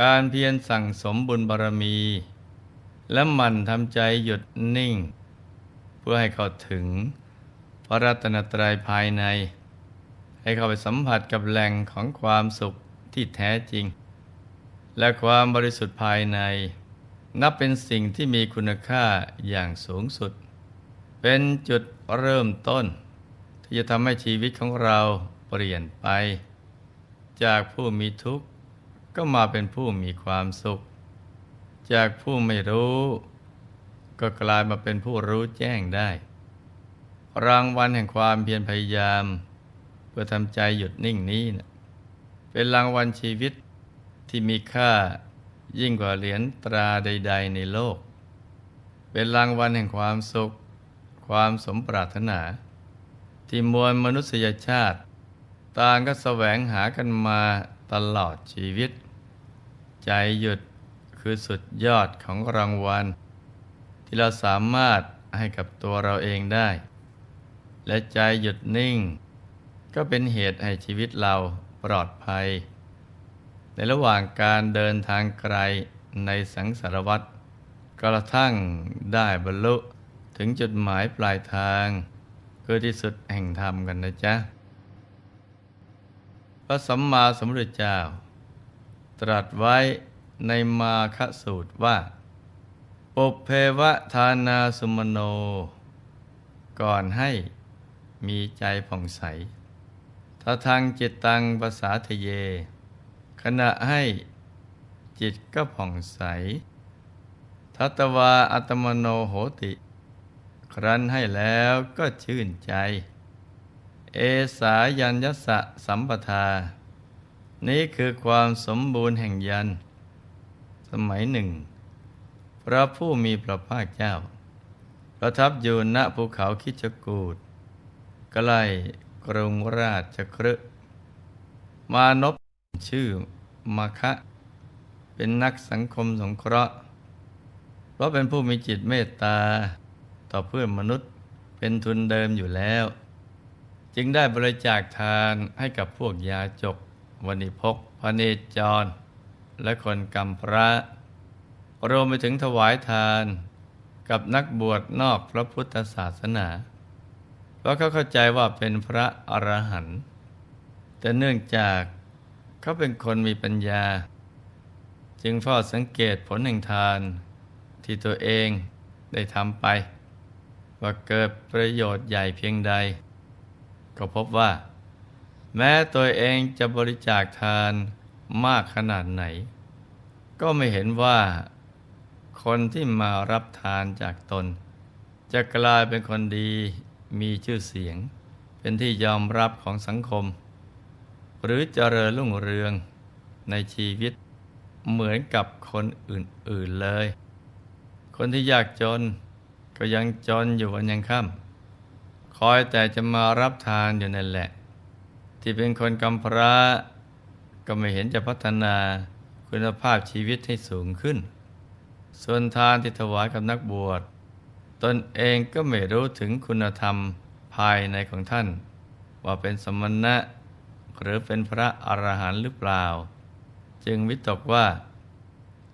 การเพียรสั่งสมบุญบารมี และหมั่นทำใจหยุดนิ่ง เพื่อให้เข้าถึงพระรัตนตรัยภายใน ให้เข้าไปสัมผัสกับแหล่งของความสุขที่แท้จริง และความบริสุทธิ์ภายใน นับเป็นสิ่งที่มีคุณค่าอย่างสูงสุด เป็นจุดเริ่มต้น ที่จะทำให้ชีวิตของเราเปลี่ยนไป จากผู้มีทุกข์ ก็มาเป็นผู้มีความสุข จากผู้ไม่รู้ ก็กลายมาเป็นผู้รู้แจ้งได้ รางวัลแห่งความเพียรพยายาม เพื่อทำใจหยุดนิ่งนี้นะเป็นรางวัลชีวิตที่มีค่ายิ่งกว่าเหรียญตราใด ๆ ในโลก เป็นรางวัลแห่งความสุข ความสมปรารถนา ที่มวลมนุษยชาติ ต่างก็แสวงหากันมา ตลอดชีวิต ใจหยุดคือสุดยอดของรางวัล ที่เราสามารถให้กับตัวเราเองได้ และใจหยุดนิ่ง ก็เป็นเหตุให้ชีวิตเราปลอดภัย ในระหว่างการเดินทางไกลในสังสารวัตรกระทั่งได้บรรลุถึงจุดหมายปลายทาง คือที่สุดแห่งธรรมกันนะจ๊ะ พระสัมมาสัมพุทธเจ้า ตรัสไว้ในมาคสูตรว่า ปุเพวะทานาสุมโน ก่อนให้มีใจผ่องใสถ้าทางจิตตังภาษาทะเย ขณะให้จิตก็ผ่องใส ทัตวาอัตมโนโหติ ครั้นให้แล้วก็ชื่นใจ เอสายัญยสะสัมปทา นี้คือความสมบูรณ์แห่งยัน สมัยหนึ่ง พระผู้มีพระภาคเจ้า ประทับอยู่ณภูเขาคิชกูดใกล้กรุงราชครึมานพชื่อมาคะ เป็นนักสังคมสงเคราะห์ เพราะเป็นผู้มีจิตเมตตา ต่อเพื่อนมนุษย์เป็นทุนเดิมอยู่แล้ว จึงได้บริจาคทานให้กับพวกยาจก วณิพกพระเนจร และคนกำพระรวมไปถึงถวายทานกับนักบวชนอกพระพุทธศาสนา เพราะเขาเข้าใจว่าเป็นพระอรหันต์แต่เนื่องจากเขาเป็นคนมีปัญญา จึงเฝ้าสังเกตผลแห่งทาน ที่ตัวเองได้ทำไป ว่าเกิดประโยชน์ใหญ่เพียงใด ก็พบว่า แม้ตัวเองจะบริจาคทานมากขนาดไหน ก็ไม่เห็นว่า คนที่มารับทานจากตน จะกลายเป็นคนดีมีชื่อเสียง เป็นที่ยอมรับของสังคม หรือเจริญรุ่งเรืองในชีวิตเหมือนกับคนอื่น ๆ เลย คนที่ยากจนก็ยังจนอยู่วันยังค่ำ อยแต่จะมารับทานอยู่นั่นแหละ ที่เป็นคนกำพร้า ก็ไม่เห็นจะพัฒนาคุณภาพชีวิตให้สูงขึ้น ส่วนทานที่ถวายกับนักบวช ตนเองก็ไม่รู้ถึงคุณธรรมภายในของท่าน ว่าเป็นสมณะ หรือเป็นพระอรหันต์หรือเปล่า จึงวิตกว่า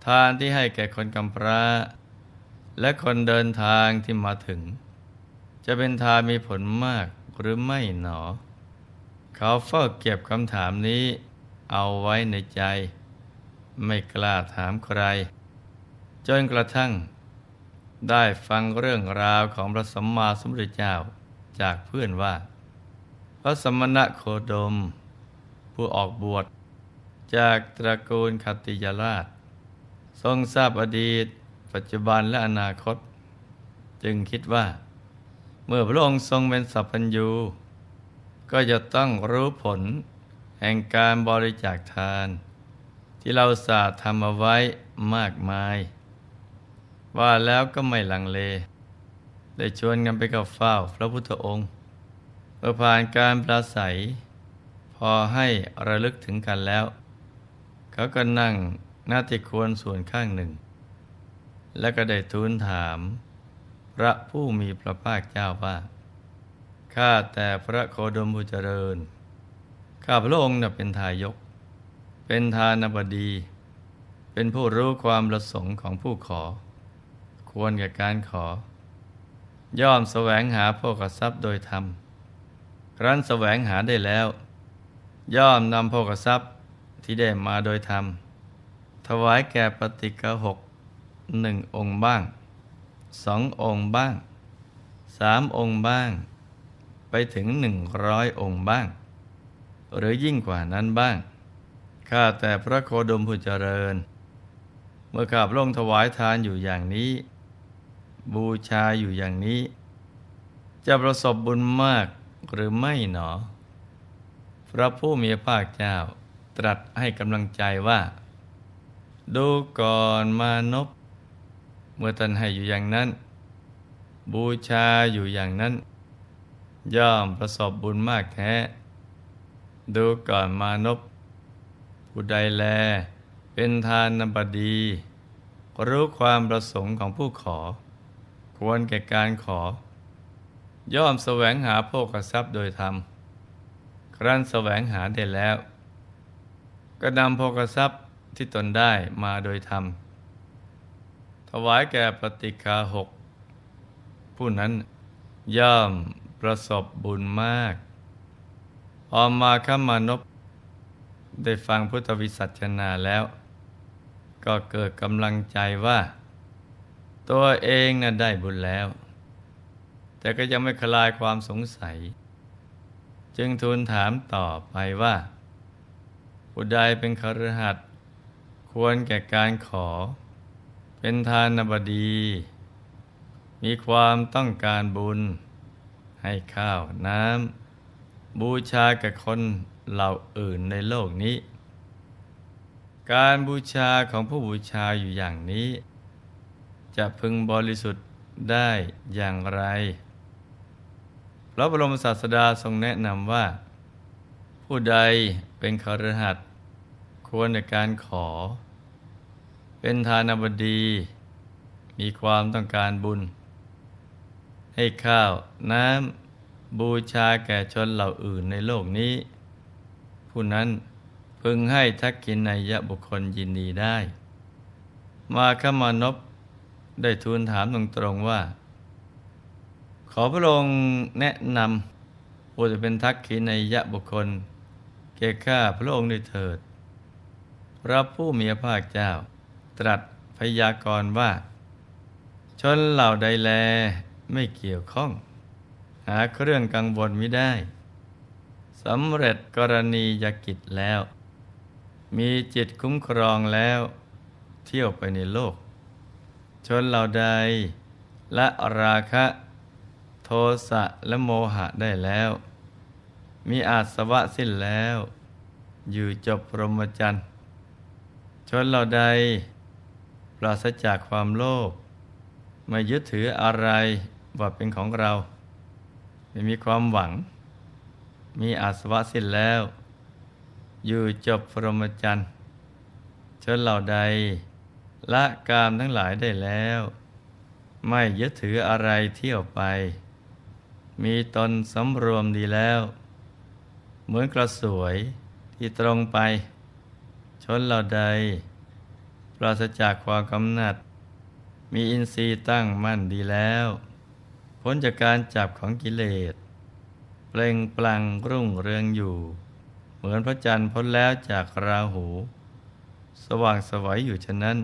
ทานที่ให้แก่คนกำพร้า และคนเดินทางที่มาถึง จะเป็นทานมีผลมากหรือไม่หนอ เขาเฝ้าเก็บคำถามนี้เอาไว้ในใจ ไม่กล้าถามใคร จนกระทั่ง ได้ฟังเรื่องราวของพระสัมมาสัมพุทธเจ้าจากเพื่อนว่า พระสมณะโคดม ผู้ออกบวชจากตระกูลคติยราช ทรงทราบอดีต ปัจจุบันและอนาคต จึงคิดว่า เมื่อพระองค์ทรงเป็นสัพพัญญู ก็จะต้องรู้ผล แห่งการบริจาคทาน ที่เราสาทำเอาไว้มากมาย ว่าแล้วก็ไม่ลังเลได้ชวนกันไปกับเฝ้าพระพุทธองค์เมื่อผ่านการปราศัย พอให้ระลึกถึงกันแล้ว เขาก็นั่งหน้าที่ควรส่วนข้างหนึ่ง และก็ได้ทูลถาม ระผู้มีพระภาคเจ้าว่า ข้าแต่พระโคดมผู้เจริญ ข้าพระองค์เป็นทายก เป็นทานบดี เป็นผู้รู้ความประสงค์ของผู้ขอ ควรแก่การขอ ย่อมแสวงหาโภคทรัพย์โดยธรรม ครั้นแสวงหาได้แล้ว ย่อมนำโภคทรัพย์ที่ได้มาโดยธรรม ถวายแก่ปฏิกหกหนึ่งองค์บ้าง สององค์บ้างสามองค์บ้าง ไปถึงหนึ่งร้อยองค์บ้าง หรือยิ่งกว่านั้นบ้าง ข้าแต่พระโคดมผู้เจริญ เมื่อข้าพระองค์ถวายทานอยู่อย่างนี้ บูชาอยู่อย่างนี้ จะประสบบุญมากหรือไม่หนอ พระผู้มีพระภาคเจ้าตรัสให้กำลังใจว่า ดูก่อนมานพ เมื่อท่านให้อยู่อย่างนั้น บูชาอยู่อย่างนั้น ย่อมประสบบุญมากแท้ ดูก่อนมานพผู้ใดแล เป็นทานนบดี รู้ความประสงค์ของผู้ขอ ควรแก่การขอ ย่อมแสวงหาโภคทรัพย์โดยธรรม ครั้นแสวงหาได้แล้ว ก็นำโภคทรัพย์ที่ตนได้มาโดยธรรม ถวายแก่ปฏิคาหก ผู้นั้นย่อมประสบบุญมากพอมาขมานพได้ฟังพุทธวิสัชนาแล้ว ก็เกิดกำลังใจว่า ตัวเองน่ะได้บุญแล้ว แต่ก็ยังไม่คลายความสงสัย จึงทูลถามต่อไปว่าผู้ใดเป็นคฤหัสถ์ควรแก่การขอ เป็นทานบดี มีความต้องการบุญ ให้ข้าวน้ำ บูชาแก่คนเหล่าอื่นในโลกนี้ การบูชาของผู้บูชาอยู่อย่างนี้ จะพึงบริสุทธิ์ได้อย่างไรพระบรมศาสดาทรงแนะนำว่า ผู้ใดเป็นคฤหัสควรในการขอ เป็นทานบดี มีความต้องการบุญ ให้ข้าวน้ำบูชาแก่ชนเหล่าอื่นในโลกนี้ ผู้นั้นพึงให้ทักกินในยะบุคคลยินดีได้ มาขมานพได้ทูลถามตรงๆว่า ขอพระองค์แนะนำผู้จะเป็นทักขินในยะบุคคลแก่ข้าพระองค์ด้วยเถิดพระผู้มีพระภาคเจ้า ตรัสพยากรณ์ว่า ชนเหล่าใดแลไม่เกี่ยวข้อง หาเครื่องกังวลไม่ได้สำเร็จกรณียกิจแล้ว มีจิตคุ้มครองแล้ว เที่ยวไปในโลก ชนเหล่าใดละราคะโทสะและโมหะได้แล้ว มีอาสวะสิ้นแล้ว อยู่จบพรหมจรรย์ชนเหล่าใด ปราศจากความโลภไม่ยึดถืออะไรว่าเป็นของเรา ไม่มีความหวัง มีอาสวะสิ้นแล้ว อยู่จบพรหมจรรย์ชนเหล่าใด ละกามทั้งหลายได้แล้ว ไม่ยึดถืออะไรเที่ยวไป มีตนสำรวมดีแล้ว เหมือนกระสวยที่ตรงไป ชนเหล่าใด ปราศจากความกำหนัด มีอินทรีย์ตั้งมั่นดีแล้ว พ้นจากการจับของกิเลสเปล่งปลั่งรุ่งเรืองอยู่ เหมือนพระจันทร์พ้นแล้วจากราหู สว่างสวัยอยู่ฉะนั้น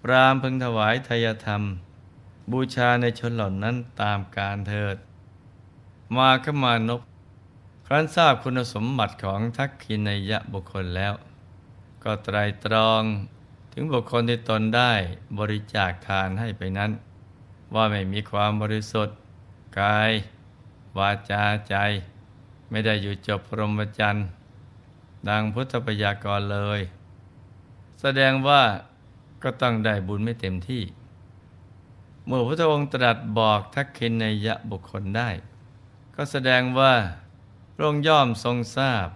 พรามพึงถวายทายธรรม บูชาในชนเหล่านั้นตามการเถิด มาขมานพครั้นทราบคุณสมบัติของทักขินยะบุคคลแล้ว ก็ไตรตรอง ถึงบุคคลที่ตนได้บริจาคทานให้ไปนั้น ว่าไม่มีความบริสุทธิ์ กาย วาจาใจ ไม่ได้อยู่จบพรหมจรรย์ดังพุทธปยากรเลย แสดงว่าก็ต้องได้บุญไม่เต็มที่ เมื่อพระองค์ตรัสบอกทักขินในยะบุคคลได้ ก็แสดงว่าพระองค์ย่อมทรงทราบ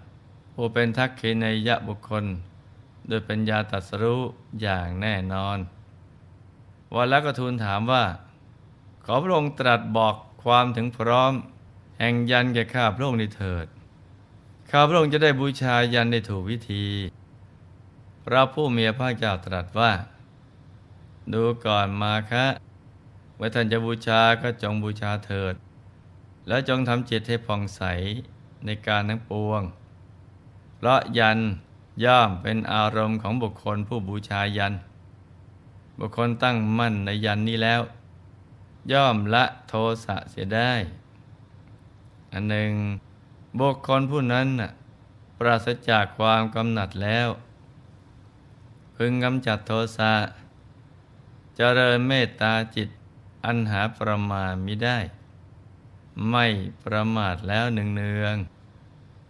ผู้เป็นทักขินในยะบุคคล โดยปัญญาตรัสรู้อย่างแน่นอนวันแล้วก็ทูลถามว่า ขอพระองค์ตรัสบอกความถึงพร้อม แห่งยันแก่ข้าพระองค์ในเถิด ข้าพระองค์จะได้บูชายันในถูกวิธี พระผู้มีพระเจ้าตรัสว่า ดูก่อนมาคะเมื่อท่านจะบูชาก็จงบูชาเถิด แล้วจงทำจิตให้ผ่องใสในการทั้งปวง เพราะยัน ย่อมเป็นอารมณ์ของบุคคลผู้บูชายัน บุคคลตั้งมั่นในยันนี้แล้ว ย่อมละโทสะเสียได้ อันหนึ่ง บุคคลผู้นั้นน่ะปราศจากความกำหนัดแล้ว พึงกำจัดโทสะเจริญเมตตาจิตอันหาประมาณมิได้ ไม่ประมาทแล้วหนึ่งเนือง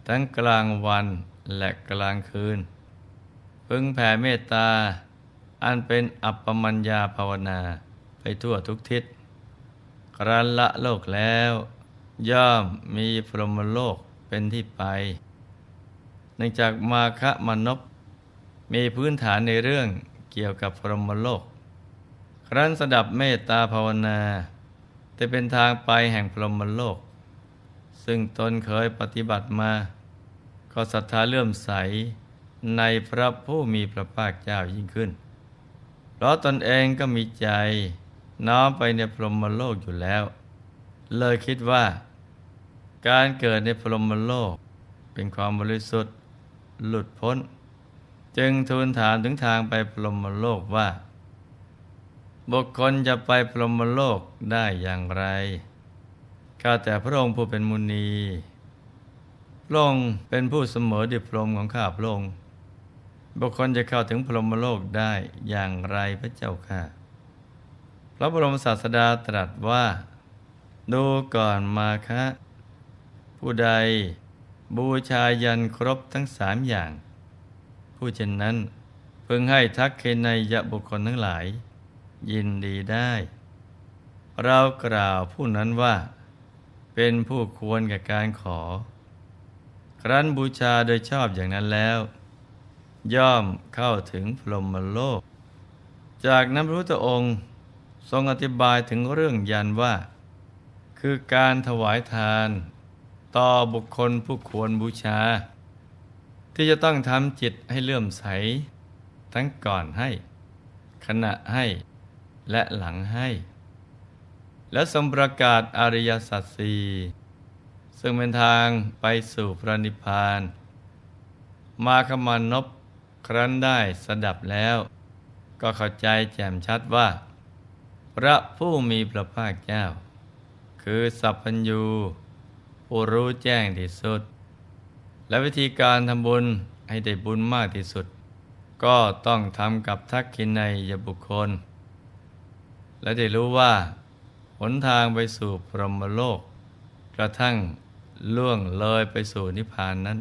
ทั้งกลางวัน และกลางคืน พึงแผ่เมตตา อันเป็นอัปปมัญญาภาวนาไปทั่วทุกทิศครั้นละโลกแล้ว ย่อมมีพรหมโลกเป็นที่ไปเนื่องจากมาคะมนพมีพื้นฐานในเรื่องเกี่ยวกับพรหมโลก ครั้นสดับเมตตาภาวนาจะเป็นทางไปแห่งพรหมโลก ซึ่งตนเคยปฏิบัติมา ก็ศรัทธาเลื่อมใสในพระผู้มีพระภาคเจ้ายิ่งขึ้น เพราะตนเองก็มีใจน้อมไปในพรหมโลกอยู่แล้ว เลยคิดว่า การเกิดในพรหมโลก เป็นความบริสุทธิ์หลุดพ้น จึงทูลถามถึงทางไปพรหมโลกว่า บุคคลจะไปพรหมโลกได้อย่างไร ข้าแต่พระองค์ผู้เป็นมุนี พระองค์เป็นผู้เสมอดิพรหมของข้าพระองค์บุคคลจะเข้าถึงพรหมโลกได้อย่างไรพระเจ้าค่ะ พระบรมศาสดาตรัสว่า ดูก่อนมาคะ ผู้ใดบูชายันครบทั้งสามอย่าง ผู้เช่นนั้น พึงให้ทักเคนยะบุคคลทั้งหลาย ยินดีได้ เรากล่าวผู้นั้นว่า เป็นผู้ควรแก่การขอ ครั้นบูชาโดยชอบอย่างนั้นแล้ว ย่อมเข้าถึงพรหมโลก จากนั้นพระพุทธองค์ทรงอธิบายถึงเรื่องยันว่า คือการถวายทาน ต่อบุคคลผู้ควรบูชา ที่จะต้องทำจิตให้เลื่อมใส ทั้งก่อนให้ ขณะให้และหลังให้ และสมประกาศอริยสัจสี่ ซึ่งเป็นทางไปสู่พระนิพพาน มาขมานพครั้นได้สดับแล้ว ก็เข้าใจแจ่มชัดว่า พระผู้มีพระภาคเจ้า คือสัพพัญญูผู้รู้แจ้งที่สุด และวิธีการทำบุญให้ได้บุญมากที่สุด ก็ต้องทำกับทักขินัยยบุคคล และได้รู้ว่า หนทางไปสู่พรหมโลก กระทั่ง ล่วงเลยไปสู่นิพพานนั้น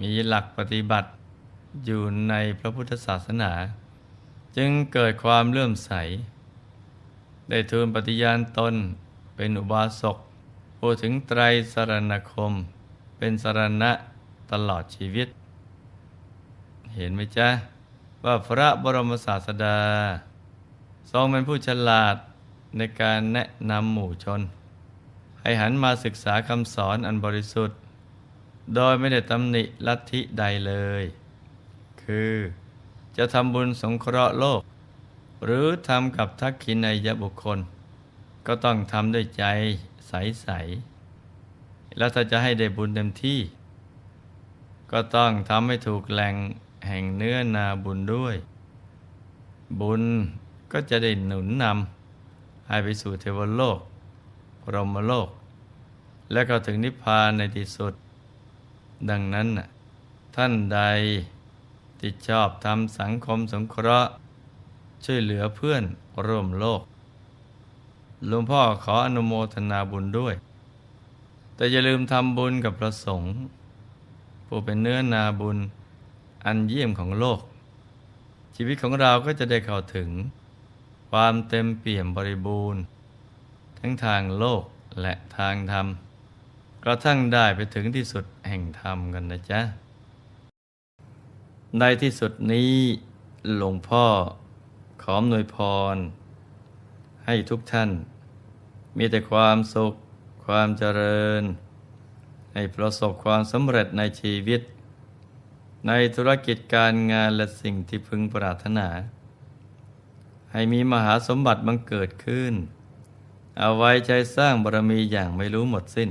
มีหลักปฏิบัติอยู่ในพระพุทธศาสนา จึงเกิดความเลื่อมใส ได้ทูลปฏิญาณตนเป็นอุบาสกพูดถึงไตรสรณคม เป็นสรณะตลอดชีวิต เห็นไหมจ๊ะ ว่าพระบรมศาสดา ทรงเป็นผู้ฉลาดในการแนะนำหมู่ชน ให้หันมาศึกษาคำสอนอันบริสุทธิ์ โดยไม่ได้ตำหนิลัทธิใดเลย คือจะทำบุญสงเคราะห์โลก หรือทำกับทักขินัยบุคคล ก็ต้องทำด้วยใจใสๆแล้วถ้าจะให้ได้บุญเต็มที่ ก็ต้องทำให้ถูกแหล่งแห่งเนื้อนาบุญด้วย บุญก็จะได้หนุนนำให้ไปสู่เทวโลก พรหมโลก และก็ถึงนิพพานในที่สุด ดังนั้น ท่านใดที่ชอบทำสังคมสงเคราะห์ ช่วยเหลือเพื่อนร่วมโลกหลวงพ่อขออนุโมทนาบุญด้วย แต่อย่าลืมทำบุญกับพระสงฆ์ผู้เป็นเนื้อนาบุญอันเยี่ยมของโลก ชีวิตของเราก็จะได้เข้าถึง ความเต็มเปี่ยมบริบูรณ์ ทั้งทางโลกและทางธรรม กระทั่งได้ไปถึงที่สุดแห่งธรรมกันนะจ๊ะ ในที่สุดนี้หลวงพ่อขอมนวยพร ให้ทุกท่าน มีแต่ความสุข ความเจริญ ให้ประสบความสำเร็จในชีวิต ในธุรกิจการงานและสิ่งที่พึงปรารถนา ให้มีมหาสมบัติบังเกิดขึ้น เอาไว้ใจสร้างบารมีอย่างไม่รู้หมดสิ้น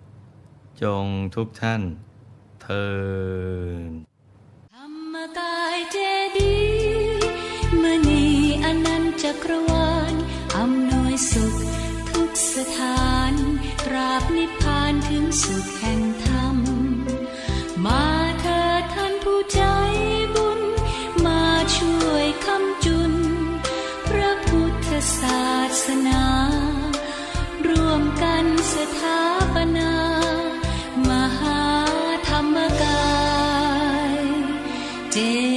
จงทุกท่านเทินธรรมกายเจดีย์มณีอนันต์จักรวาลอำนวยสุขทุกสถานตราบนิพพานถึงสุขแห่งธรรม มาเถิดท่านผู้ใจบุญ มาช่วยคำจุน พระพุทธศาสนา ร่วมกันสถาปนา ม